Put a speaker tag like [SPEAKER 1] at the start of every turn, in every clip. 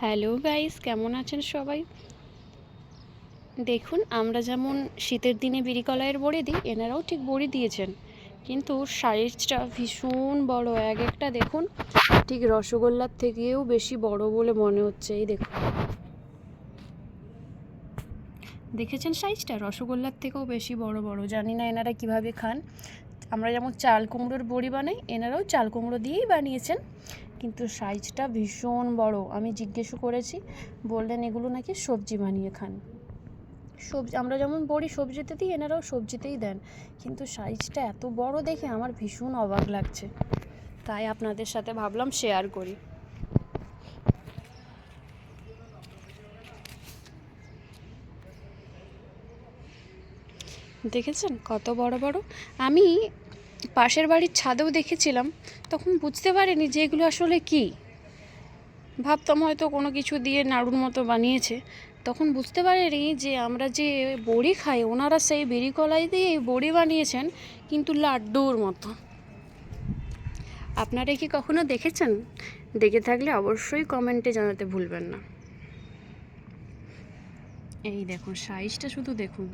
[SPEAKER 1] Hello guys, কেমন আছেন সবাই? দেখুন, আমরা যেমন শীতের দিনে বিড়ি কলাইয়ের বড়ি দিই, এনারাও ঠিক বড়ি দিয়েছেন। কিন্তু সাইজটা ভীষণ বড়, এক একটা দেখুন, ঠিক রসগোল্লার থেকেও বেশি বড় বলে মনে হচ্ছে, এই দেখুন। দেখেছেন সাইজটা? রসগোল্লার থেকেও বেশি বড় বড়। জানি না এনারা কীভাবে খান। আমরা যেমন চাল কুমড়োর বড়ি বানাই, এনারাও চাল কুমড়ো দিয়েই বানিয়েছেন। কিন্তু সাইজটা ভীষণ বড়, আমি জিজ্ঞেস করেছি, বললেন এগুলো নাকি সবজি বানিয়ে খান। সবজি, আমরা যেমন বড়ি সবজিতে দিই, এনারাও সবজিতেই দেন। কিন্তু সাইজটা এত বড় দেখে আমার ভীষণ অবাক লাগছে। তাই আপনাদের সাথে ভাবলাম শেয়ার করি। দেখেছেন? কত বড় বড়। আমি পাশের বাড়ির ছাদেও দেখেছিলাম, তখন বুঝতে পারিনি যে এগুলো আসলে কি। ভাবতাম হয়তো কোনো কিছু দিয়ে নাড়ুর মতো বানিয়েছে। তখন বুঝতে পারিনি যে আমরা যে বড়ি খাই, ওনারা সেই বেরি কলাই দিয়ে বড়ি বানিয়েছেন, কিন্তু লাড্ডুর মতো। আপনারা কি কখনো দেখেছেন? দেখে থাকলে অবশ্যই কমেন্টে জানাতে ভুলবেন না। এই দেখুন, সাইজটা শুধু দেখুন।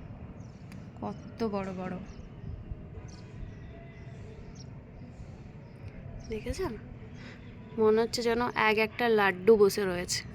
[SPEAKER 1] কত বড় বড়। দেখেছেন? মনে হচ্ছে যেন এক একটা লাড্ডু বসে রয়েছে।